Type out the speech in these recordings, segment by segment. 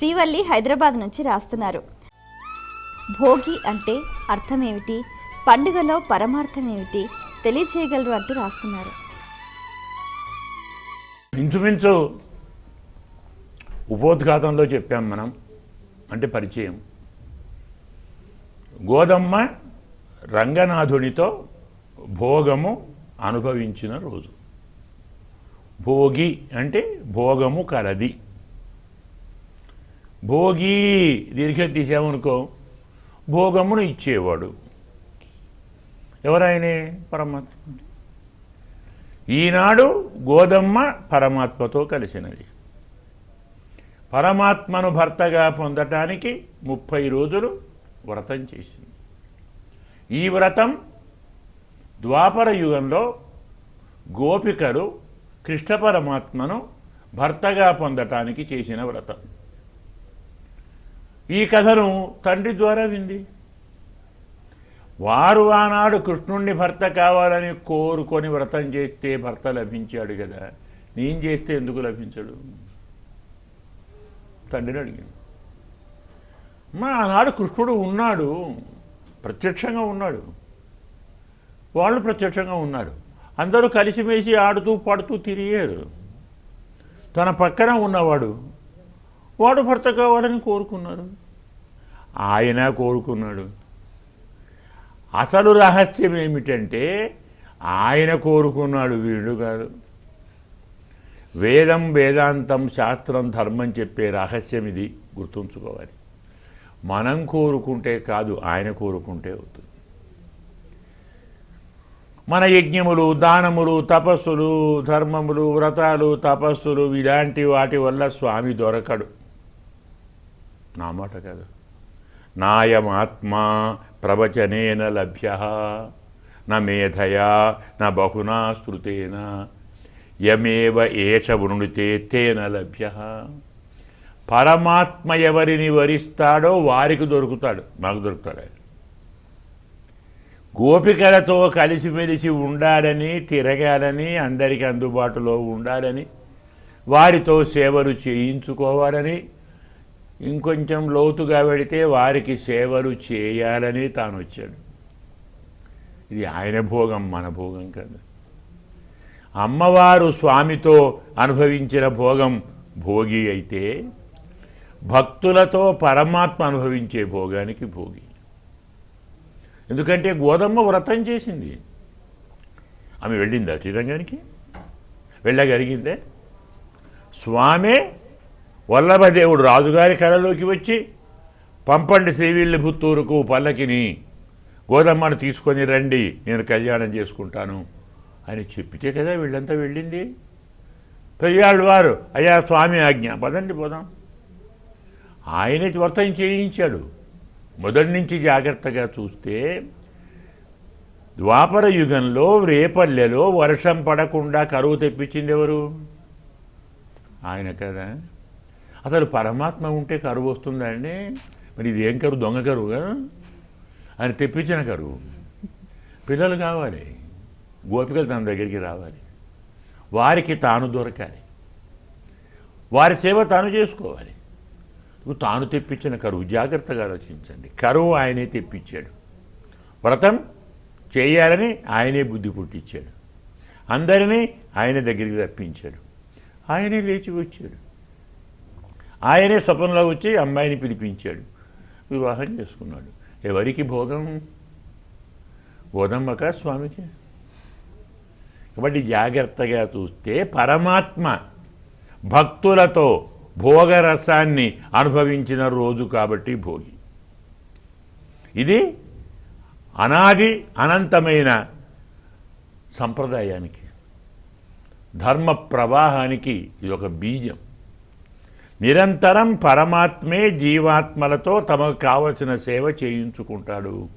శ్రీవల్లి హైదరాబాద్ నుంచి రాస్తున్నారు. భోగి అంటే అర్థమేమిటి? పండుగలో పరమార్థమేమిటి? తెలియచేయగలరు అంటూ రాస్తున్నారు. ఇంచుమించు ఉపోద్ఘాతంలో చెప్పాం మనం. అంటే పరిచయం. గోదమ్మ రంగనాథునితో భోగము అనుభవించిన రోజు. భోగి అంటే భోగము కలది భోగి దీర్ఘ తీసామనుకో భోగమును ఇచ్చేవాడు. ఎవరాయనే? పరమాత్మ ఈనాడు గోదమ్మ పరమాత్మతో కలిసినది. పరమాత్మను భర్తగా పొందటానికి ముప్పై రోజులు వ్రతం చేసింది. ఈ వ్రతం ద్వాపర యుగంలో గోపికలు కృష్ణ పరమాత్మను భర్తగా పొందటానికి చేసిన వ్రతం. ఈ కథను తండ్రి ద్వారా వింది. వారు ఆనాడు కృష్ణుణ్ణి భర్త కావాలని కోరుకొని వ్రతం చేస్తే భర్త లభించాడు కదా. నేను చేస్తే ఎందుకు లభించడు? తండ్రిని అడిగింది. మా ఆనాడు కృష్ణుడు ఉన్నాడు. ప్రత్యక్షంగా ఉన్నాడు. వాళ్ళు ప్రత్యక్షంగా ఉన్నారు. అందరూ కలిసిమెలిసి ఆడుతూ పాడుతూ తిరిగారు. తన పక్కన ఉన్నవాడు వాడు భర్త కావాలని కోరుకున్నారు. ఆయన కోరుకున్నాడు. అసలు రహస్యం ఏమిటంటే ఆయన కోరుకున్నాడు వీడు కాదు వేదం వేదాంతం శాస్త్రం ధర్మం చెప్పే రహస్యం ఇది గుర్తుంచుకోవాలి. మనం కోరుకుంటే కాదు ఆయన కోరుకుంటే అవుతుంది. మన యజ్ఞములు దానములు తపస్సులు ధర్మములు వ్రతాలు తపస్సులు ఇలాంటి వాటి వల్ల స్వామి దొరకడు. నా మాట కాదు. నాయమాత్మా ప్రవచనేన లభ్య. న మేధయా న బహునా శృతేన యమేవ ఏష వృణితే తేన లభ్య. పరమాత్మ ఎవరిని వరిస్తాడో వారికి దొరుకుతాడు. మాకు దొరుకుతాడు ఆయన. గోపికలతో కలిసిమెలిసి ఉండాలని తిరగాలని అందరికీ అందుబాటులో ఉండాలని వారితో సేవలు చేయించుకోవాలని ఇంకొంచెం లోతుగా వెడితే వారికి సేవలు చేయాలని తాను వచ్చాడు ఇది ఆయన భోగం మన భోగం కాదు. అమ్మవారు స్వామితో అనుభవించిన భోగం భోగి అయితే భక్తులతో పరమాత్మ అనుభవించే భోగానికి భోగి. ఎందుకంటే గోదమ్మ వ్రతం చేసింది. ఆమె వెళ్ళిందా శ్రీరంగానికి? వెళ్ళగలిగిందే? స్వామే వల్లభదేవుడు రాజుగారి కళలోకి వచ్చి పంపండి శ్రీవిల్లి పుత్తూరుకు పల్లకిని గోదమ్మను తీసుకొని రండి నేను కళ్యాణం చేసుకుంటాను అని చెప్పితే కదా వీళ్ళంతా వెళ్ళింది. పెరియాళ్ళు వారు అయ్యా స్వామి ఆజ్ఞ పదండి పోదాం. ఆయనే వ్రతం చేయించాడు. మొదటి నుంచి జాగ్రత్తగా చూస్తే ద్వాపర యుగంలో రేపల్లెలో వర్షం పడకుండా కరువు తెప్పించింది ఎవరు? ఆయన కదా. అసలు పరమాత్మ ఉంటే కరువు వస్తుందండి. మరి ఇది ఏం కరువు? దొంగ కరువు కదా. ఆయన తెప్పించిన కరువు. పిల్లలు కావాలి. గోపికలు తన దగ్గరికి రావాలి. వారికి తాను దొరకాలి. వారి సేవ తాను చేసుకోవాలి. నువ్వు తాను తెప్పించిన కరువు. జాగ్రత్తగా ఆలోచించండి. కరువు ఆయనే తెప్పించాడు. వ్రతం చేయాలని ఆయనే బుద్ధి పుట్టించాడు. అందరినీ ఆయన దగ్గరికి తప్పించాడు ఆయనే లేచి వచ్చాడు. ఆయనే స్వప్నంలో వచ్చి అమ్మాయిని పిలిపించాడు. వివాహం చేసుకున్నాడు. ఎవరికి భోగం? గోదమ్మక స్వామికి. కాబట్టి జాగ్రత్తగా చూస్తే పరమాత్మ భక్తులతో భోగరసాన్ని అనుభవించిన రోజు కాబట్టి భోగి. ఇది అనాది అనంతమైన సంప్రదాయానికి ధర్మ ప్రవాహానికి ఇది ఒక బీజం. నిరంతరం పరమాత్మే జీవాత్మలతో తమకు కావలసిన సేవ చేయించుకుంటాడు.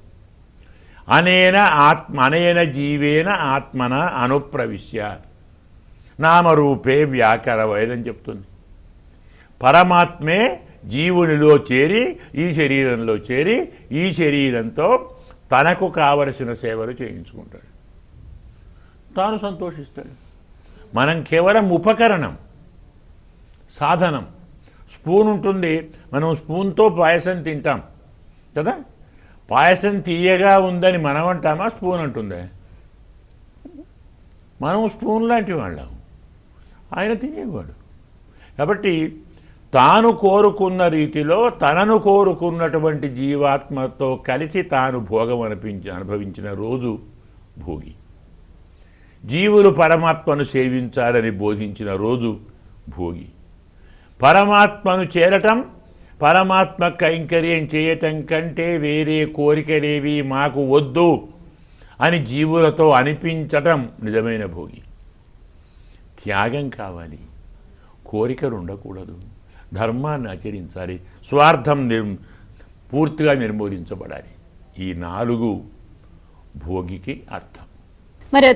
అనేన ఆత్మ అనేన జీవేన ఆత్మన అనుప్రవిశ్య. నామరూపే వ్యాకర చెప్తుంది. పరమాత్మే జీవునిలో చేరి ఈ శరీరంలో చేరి ఈ శరీరంతో తనకు కావలసిన సేవలు చేయించుకుంటాడు. తాను సంతోషిస్తాడు. మనం కేవలం ఉపకరణం సాధనం స్పూన్ ఉంటుంది. మనం స్పూన్తో పాయసం తింటాం. కదా? పాయసం తీయగా ఉందని మనం అంటామా? స్పూన్ అంటుందే. మనం స్పూన్ లాంటి వాళ్ళం. ఆయన తినేవాడు. కాబట్టి తాను కోరుకున్న రీతిలో తనను కోరుకున్నటువంటి జీవాత్మతో కలిసి తాను భోగం అనిపించి అనుభవించిన రోజు భోగి. జీవులు పరమాత్మను సేవించాలని బోధించిన రోజు భోగి. పరమాత్మను చేరటం పరమాత్మ కైంకర్యం చేయటం కంటే వేరే కోరికలేవి మాకు వద్దు అని జీవులతో అనిపించటం నిజమైన భోగి. త్యాగం కావాలి. కోరికలు ఉండకూడదు. ధర్మాన్ని ఆచరించాలి. స్వార్థం పూర్తిగా నిర్మూలించబడాలి. ఈ నాలుగు భోగికి అర్థం. మరి